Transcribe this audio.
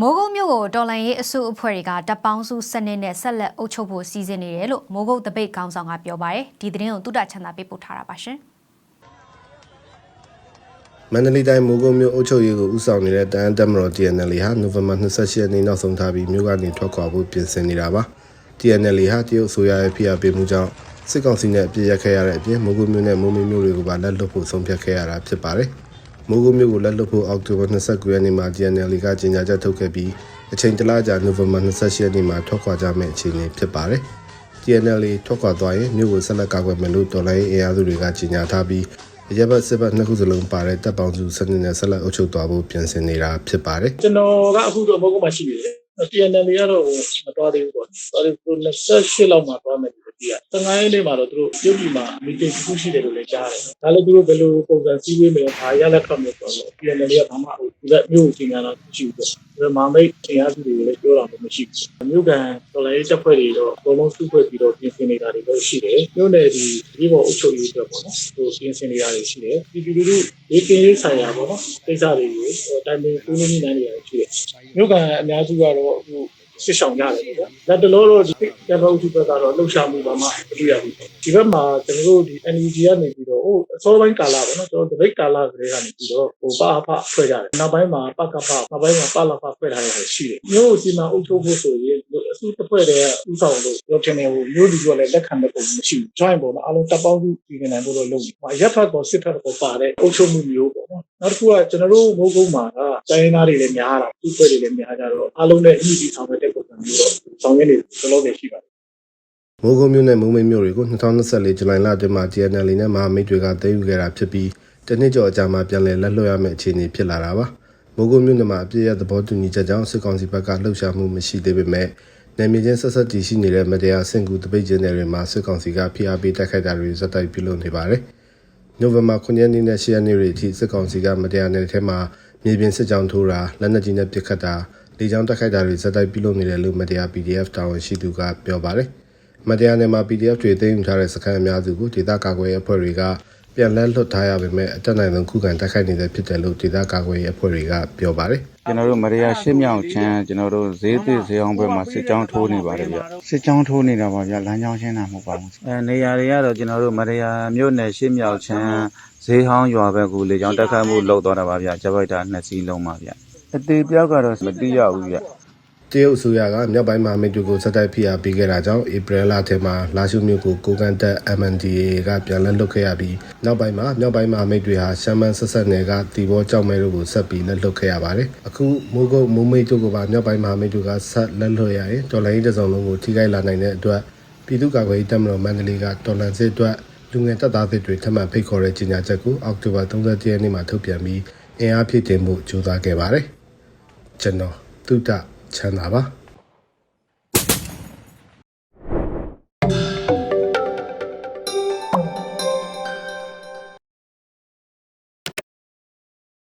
မိုးကုတ်မြို့ကိုတော်လန်ရေးအစုအဖွဲ့တွေကတပ်ပေါင်းစုစနစ်နဲ့ဆက်လက်အုပ်ချုပ်ဖို့စီစဉ်နေတယ်လို့မိုးကုတ်တပိတ်ခေါင်းဆောင်ကပြောပါတယ်ဒီသတင်းကိုတုဒ္ဒချန်တာပေးပို့ထားတာပါရှင်မန္တလေးတိုင်းမိုးကုတ်မြို့အုပ်ချုပ်ရေးကိုဦးဆောင်နေတဲ့တန်အန်တက်မတော် TNL ဟာနိုဝင်ဘာ28ရက်နေ့နောက်ဆုံးထားပြီးမြို့ကနေထွက်ခွာဖို့ပြင်ဆင်နေတာပါ TNL ဟာတရုတ်အစိုးရရဲ့ဖိအားပေးမှုကြောင့်စစ်ကောင်စီနဲ့အပြစ်ရက်ခဲ့ရတဲ့အပြင်မိုးကုတ်မြို့နဲ့မိုးမင်းမြို့တွေကိုပါလက်လွတ်ဖို့ဆုံးဖြတ်ခဲ့ရတာဖြစ်ပါတယ် မိုးကုတ်မြို့ကိုလက်လွတ်ဖို့အောက်တိုဘာ29ရက်နေ့မှာ TNL ကကြေညာချက်ထုတ်ခဲ့ပြီးအချိန်တလကြာနိုဝင်ဘာ28ရက်နေ့မှာထွက်ခွာကြမယ့်အခြေအနေဖြစ်ပါတယ် TNL ထွက်ခွာသွားရင်မြို့ကိုဆက်လက်ကာကွယ်မယ်လို့တော်လိုင်းအင်အားစုတွေကကြေညာထားပြီးအရက်ဘတ်စစ်ဘတ်နှစ်ခုစလုံးပါတဲ့တပ်ပေါင်းစုစနစ်နဲ့ဆက်လက်အုပ်ချုပ်သွားဖို့ပြင်ဆင်နေတာဖြစ်ပါတယ်ကျွန်တော်ကအခုတော့ဘုတ်ကမှရှိနေတယ် TNL တွေကတော့မတော်သေးဘူးပေါ့တော်တယ်သူ28လောက်မှသွားမယ် လို့ပြောတာ15ရက်နေ့မှာတော့သူတို့ပြုတ်ပြီးမှမီတင်တစ်ခုရှိတယ်လို့လည်းကြားတယ်ဒါလည်းသူတို့ဘယ်လိုပုံစံစည်းဝေးမယ်ဘာရလက်ခတ်မယ်ဆိုတော့ TNL တွေကဘာမှဟိုဒီကမျိုးကိုကျင်ညာတော့မရှိဘူးပေါ့ဒါမာမိတ်တရားစုတွေကိုလည်းပြောတာမှမရှိဘူးမြို့ကန်တော်လိုင်းချက်ဖွဲ့တွေတော့ဘုံလုံးစုဖွဲ့ပြီးတော့ပြင်ဆင်နေတာတွေတော့ရှိတယ်မြို့နယ်ဒီဒီပေါ်အုပ်ချုပ်ရေးအတွက်ပေါ့နော်ဟိုပြင်ဆင်နေတာတွေရှိတယ်ဒီဒီလူလူရေးကင်းရေးဆိုင်ရာပေါ့နော်ကိစ္စတွေကိုတိုင်ပင်ကူးနေနေနေရတယ်ရှိတယ်မြို့ကန်အများစုကတော့အ ခုစစ်ဆောင်ရတယ်ပေါ့။လက်တလောတော့ဒီကမ္ဘာဥထုဘက်ကတော့လှုပ်ရှားမှုပါမှမတွေ့ရဘူး။ဒီဘက်မှာကျွန်တော်တို့ဒီ NUG ကနေပြီးတော့ဟိုအစောပိုင်းကာလပေါ့နော်ကျွန်တော်ဒိတ်ကာလကလေးကနေပြီးတော့ဟိုပါအဖဖွဲ့ကြတယ်။နောက်ပိုင်းမှာပကဖနောက်ပိုင်းမှာပလဖဖွဲ့ထားရတာရှိတယ်။မြို့စီမံအုပ်ချုပ်ဖို့ဆိုရင် အစုတစ်ဖွဲ့တည်းဥဆောင်လို့ပြောချင်တယ်ဟိုမြို့လူကလည်းလက်ခံတဲ့ပုံမရှိဘူး။ join ပေါ့နော်အားလုံးတပ်ပေါင်းစုပြည်နေနိုင်ဖို့တော့လုပ်နေ။ရက်ဖတ်ကောစစ်ဖတ်ကောပါတဲ့အုပ်ချုပ်မှုမျိုးပေါ့နော်။နောက်တစ်ခုကကျွန်တော်တို့မိုးကုန်းမှာကတိုင်းသားတွေလည်းများတာသူ့ဖွဲ့တွေလည်းများကြတော့အားလုံးနဲ့အညီဒီဆောင်ရွက်တဲ့ပုံစံမျိုးတော့ဆောင်ရွက်နေသလိုပဲရှိပါတယ်မိုးကုတ်မြို့နဲ့မုံမိတ်မြို့တွေကို2024ဇူလိုင်လအတွင်းမှာ TNL နဲ့မဟာမိတ်တွေကသိမ်းယူခဲ့တာဖြစ်ပြီးတနစ်ကျော်အကြာမှာပြန်လည်လက်လွှတ်ရမယ့်အခြေအနေဖြစ်လာတာပါမိုးကုတ်မြို့နယ်မှာအပြည့်အသဘောတူညီချက်ကြောင့်စစ်ကောင်စီဘက်ကလှုပ်ရှားမှုမရှိသေးပေမဲ့ နယ်မြေချင်းဆက်ဆက်တည်ရှိနေတဲ့မတရားဆင့်ကူတပိတ်ကျင်းတွေမှာစစ်ကောင်စီကဖိအားပေးတိုက်ခိုက်တာတွေဇက်တိုက်ပြုလုပ်နေပါတယ်နိုဝင်ဘာ9ရက်နေ့နဲ့10ရက်နေ့တွေအထိစစ်ကောင်စီကမတရားနယ်ထဲမှာမြေပြင်စစ်ကြောင်းထိုးတာလက်နက်ကြီးနဲ့ပစ်ခတ်တာလေကြောင်းတိုက်ခိုက်တာတွေဇက်တိုက်ပြုလုပ်နေတယ်လို့မတရား PDF တာဝန်ရှိသူကပြောပါတယ်မတရားနယ်မှာ PDF တွေသိမ်းယူထားတဲ့စခန်းအများစုကိုဒေသကာကွယ်ရေးအဖွဲ့တွေက ပြန်လည်လွတ်ထားရပေမဲ့အတက်နိုင်ဆုံးခုခံတိုက်ခိုက်နေတဲ့ဖြစ်တယ်လို့ဒေသကာကွယ်ရေးအဖွဲ့တွေကပြောပါတယ်ကျွန်တော်တို့မရိယာရှစ်မြောက်ချမ်းကျွန်တော်တို့ဈေးသစ်ဈေးအောင်ဘက်မှာစစ်ကြောင်းထိုးနေပါတယ်ဗျစစ်ကြောင်းထိုးနေတာပါဗျလမ်းကြောင်းရှင်းတာမဟုတ်ပါဘူးအဲနေရာတွေကတော့ကျွန်တော်တို့မရိယာမြို့နယ်ရှစ်မြောက်ချမ်းဈေးဟောင်းရွာဘက်ကိုလေကြောင်းတက်ခတ်မှုလုပ်သွားတာပါဗျဂျပိုက်တာနှစ်စီးလုံးပါဗျအသေးပြောက်ကတော့မတိရဘူးဗျ တရုတ်အစိုးရကမြောက်ပိုင်းမဟာမိတ်တွေကိုစက်တိုက်ဖိအားပေးခဲ့တာကြောင့်ဧပြီလထဲမှာလာရှုမြို့ကိုကိုကန်တက် MNDAA ကပြန်လည်လွတ်ခဲ့ရပြီးနောက်ပိုင်းမှာမြောက်ပိုင်းမဟာမိတ်တွေဟာရှမ်းမန်းဆက်ဆက်နယ်ကတီဘောကြောက်မဲတို့ကိုဆက်ပြီးလက်လွတ်ခဲ့ရပါတယ်အခုမိုးကုတ်မိုးမိတ်တို့ကပါမြောက်ပိုင်းမဟာမိတ်တွေကဆက်လက်လွတ်ရရင်တော်လိုင်းရေးတစ်စုံလုံးကိုထိခိုက်လာနိုင်တဲ့အတွက်ပြည်သူ့ကာကွယ်ရေးတပ်မတော်မန္တလေးကတော်လန်စစ်အတွက်လူငယ်တပ်သားတွေထပ်မံဖိတ်ခေါ်တဲ့ကြေညာချက်ကိုအောက်တိုဘာ31ရက်နေ့မှာထုတ်ပြန်ပြီးအင်အားဖြည့်တင်မှုကြိုးစားခဲ့ပါတယ်ကျွန်တော်တုဒ္ဒ ချမ်းသာပါ